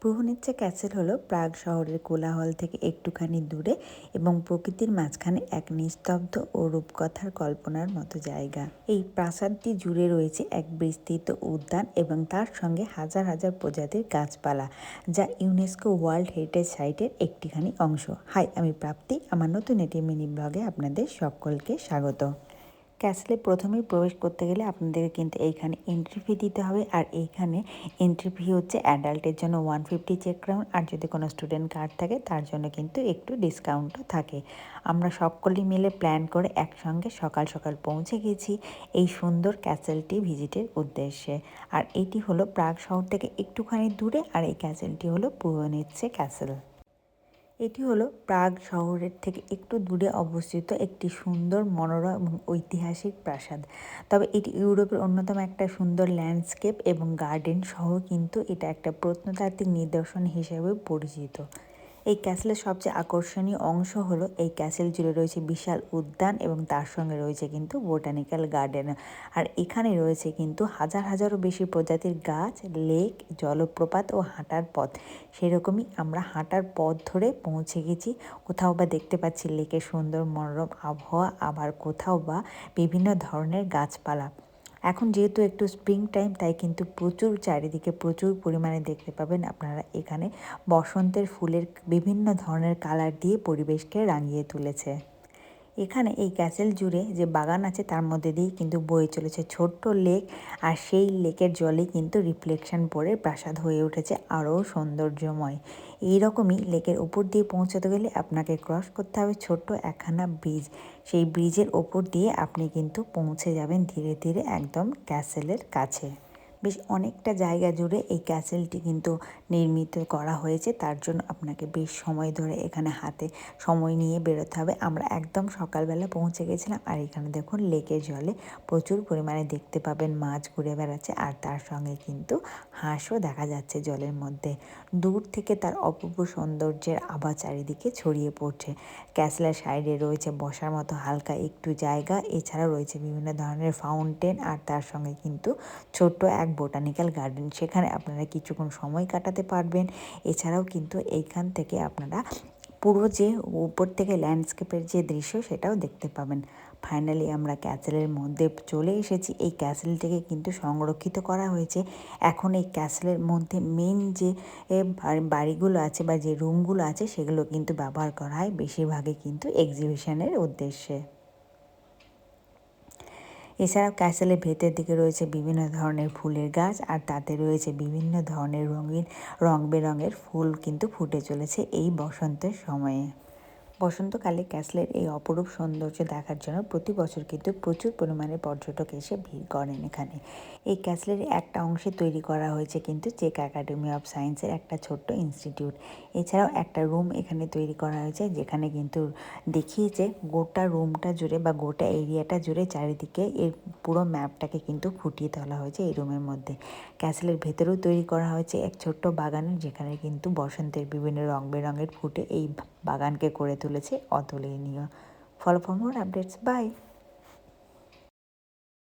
প্রুহনিচ্চা castle হলো প্রাগ শহরের কোলাহল থেকে একটুখানি দূরে এবং প্রকৃতির মাঝখানে এক নিস্তব্ধ ও রূপকথার কল্পনার মতো জায়গা। এই প্রাসাদটি জুড়ে রয়েছে এক বিস্তৃত উদ্যান এবং তার সঙ্গে হাজার হাজার প্রজাতির গাছপালা, যা ইউনেস্কো ওয়ার্ল্ড হেরিটেজ সাইটের একটিখানি অংশ। হাই, আমি প্রাপ্তি। আমার নতুন এটি মিনি ব্লগে আপনাদের সকলকে স্বাগত। ক্যাসেলে প্রথমেই প্রবেশ করতে গেলে আপনাদেরকে কিন্তু এইখানে এন্ট্রি ফি দিতে হবে। আর এইখানে এন্ট্রি ফি হচ্ছে অ্যাডাল্টের জন্য ওয়ান ফিফটি চেক ক্রাউন আর যদি কোনো স্টুডেন্ট কার্ড থাকে, তার জন্য কিন্তু একটু ডিসকাউন্টও থাকে। আমরা সকলেই মিলে প্ল্যান করে একসঙ্গে সকাল সকাল পৌঁছে গেছি এই সুন্দর ক্যাসেলটি ভিজিটের উদ্দেশ্যে। আর এটি হলো প্রাগ শহর থেকে একটুখানি দূরে, আর এই ক্যাসেলটি হলো পুরোনিচ্ছে ক্যাসেল। এটি হলো প্রাগ শহরের থেকে একটু দূরে অবস্থিত একটি সুন্দর মনোরম এবং ঐতিহাসিক প্রাসাদ। তবে এটি ইউরোপের অন্যতম একটা সুন্দর ল্যান্ডস্কেপ এবং গার্ডেন সহ কিন্তু এটা একটা প্রত্নতাত্ত্বিক নিদর্শন হিসেবে পরিচিত। এই ক্যাসেলের সবচেয়ে আকর্ষণীয় অংশ হলো এই ক্যাসেল জুড়ে রয়েছে বিশাল উদ্যান এবং তার সঙ্গে রয়েছে কিন্তু বোটানিক্যাল গার্ডেন। আর এখানে রয়েছে কিন্তু হাজার হাজারও বেশি প্রজাতির গাছ, লেক, জলপ্রপাত ও হাঁটার পথ। সেরকমই আমরা হাঁটার পথ ধরে পৌঁছে গেছি। কোথাও বা দেখতে পাচ্ছি লেকের সুন্দর মনোরম আবহাওয়া, আবার কোথাও বা বিভিন্ন ধরনের গাছপালা। এখন যেহেতু একটু স্প্রিং টাইম তাই কিন্তু প্রচুর চারিদিকে প্রচুর পরিমাণে দেখতে পাবেন আপনারা এখানে বসন্তের ফুলের বিভিন্ন ধরনের কালার দিয়ে পরিবেশকে রাঙিয়ে তুলেছে। এখানে এই ক্যাসেল জুড়ে যে বাগান আছে তার মধ্যে দিয়ে কিন্তু বয়ে চলেছে ছোট্ট লেক। আর সেই লেকের জলে কিন্তু রিফ্লেকশন পরে প্রাসাদ হয়ে উঠেছে আরও সৌন্দর্যময়। এইরকমই লেকের উপর দিয়ে পৌঁছাতে গেলে আপনাকে ক্রস করতে হবে ছোট্ট একখানা ব্রিজ। সেই ব্রিজের ওপর দিয়ে আপনি কিন্তু পৌঁছে যাবেন ধীরে ধীরে একদম ক্যাসেলের কাছে। বেশ অনেকটা জায়গা জুড়ে এই ক্যাসেলটি কিন্তু নির্মিত করা হয়েছে। তার জন্য আপনাকে বেশ সময় ধরে এখানে হাতে সময় নিয়ে বেরোতে হবে। আমরা একদম সকালবেলা পৌঁছে গেছিলাম আর এখানে দেখুন লেকের জলে প্রচুর পরিমাণে দেখতে পাবেন মাছ ঘুরে বেড়াচ্ছে আর তার সঙ্গে কিন্তু হাঁসও দেখা যাচ্ছে জলের মধ্যে। দূর থেকে তার অপূর্ব সৌন্দর্যের আভা চারিদিকে ছড়িয়ে পড়ছে। ক্যাসেলের সাইডে রয়েছে বসার মতো হালকা একটু জায়গা। এছাড়া রয়েছে বিভিন্ন ধরনের ফাউন্টেন আর তার সঙ্গে কিন্তু ছোট্ট এক বোটানিক্যাল গার্ডেন, সেখানে আপনারা কিছুক্ষণ সময় কাটাতে পারবেন। এছাড়াও কিন্তু এইখান থেকে আপনারা পুরো যে উপর থেকে ল্যান্ডস্কেপের যে দৃশ্য, সেটাও দেখতে পাবেন। ফাইনালি আমরা ক্যাসেলের মধ্যে চলে এসেছি। এই ক্যাসেলটিকে কিন্তু সংরক্ষিত করা হয়েছে। এখন এই ক্যাসেলের মধ্যে মেন যে বাড়িগুলো আছে বা যে রুমগুলো আছে, সেগুলো কিন্তু ব্যবহার করা হয় বেশিরভাগই কিন্তু এক্সিবিশনের উদ্দেশ্যে। এছাড়াও ক্যাসেলের ভেতর দিকে রয়েছে বিভিন্ন ধরনের ফুলের গাছ আর তাতে রয়েছে বিভিন্ন ধরনের রঙিন রং বেরঙের ফুল কিন্তু ফুটে চলেছে এই বসন্তের সময়ে। বসন্তকালে ক্যাসলের এই অপরূপ সৌন্দর্য দেখার জন্য প্রতি বছর কিন্তু প্রচুর পরিমাণে পর্যটক এসে ভিড় করেন এখানে। এই ক্যাসলের একটা অংশে তৈরি করা হয়েছে কিন্তু চেক একাডেমি অফ সায়েন্সের একটা ছোট্ট ইনস্টিটিউট। এছাড়াও একটা রুম এখানে তৈরি করা হয়েছে যেখানে কিন্তু দেখিয়েছে গোটা রুমটা জুড়ে বা গোটা এরিয়াটা জুড়ে চারিদিকে এর পুরো ম্যাপটাকে কিন্তু ফুটিয়ে তোলা হয়েছে এই রুমের মধ্যে। ক্যাসেলের ভেতরেও তৈরি করা হয়েছে এক ছোট্ট বাগানের যেখানে কিন্তু বসন্তের বিভিন্ন রং বেরঙের ফুটে এই বাগানকে করে তুলেছে অতুলনীয়। Follow for more updates bye